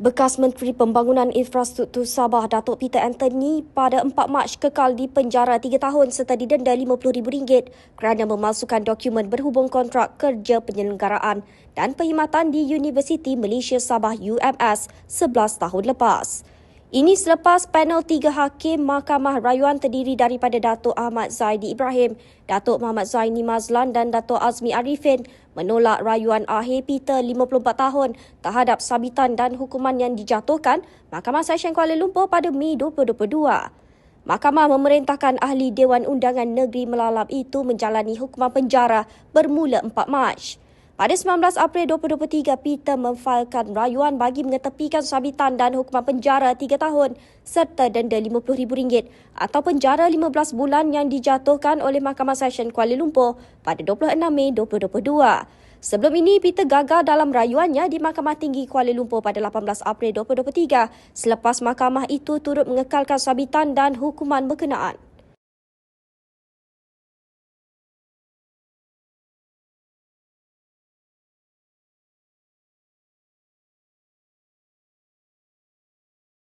Bekas Menteri Pembangunan Infrastruktur Sabah Datuk Peter Anthony pada 4 Mac kekal di penjara 3 tahun serta didenda RM50,000 kerana memalsukan dokumen berhubung kontrak kerja penyelenggaraan dan perkhidmatan di Universiti Malaysia Sabah UMS 11 tahun lepas. Ini selepas panel tiga hakim Mahkamah Rayuan terdiri daripada Datuk Ahmad Zaidi Ibrahim, Datuk Muhammad Zaini Mazlan dan Datuk Azmi Arifin menolak rayuan akhir Peter 54 tahun terhadap sabitan dan hukuman yang dijatuhkan Mahkamah Session Kuala Lumpur pada Mei 2022. Mahkamah memerintahkan ahli Dewan Undangan Negeri Melalap itu menjalani hukuman penjara bermula 4 Mac. Pada 19 April 2023, Peter memfailkan rayuan bagi mengetepikan sabitan dan hukuman penjara 3 tahun serta denda RM50,000 atau penjara 15 bulan yang dijatuhkan oleh Mahkamah Session Kuala Lumpur pada 26 Mei 2022. Sebelum ini, Peter gagal dalam rayuannya di Mahkamah Tinggi Kuala Lumpur pada 18 April 2023 selepas mahkamah itu turut mengekalkan sabitan dan hukuman berkenaan.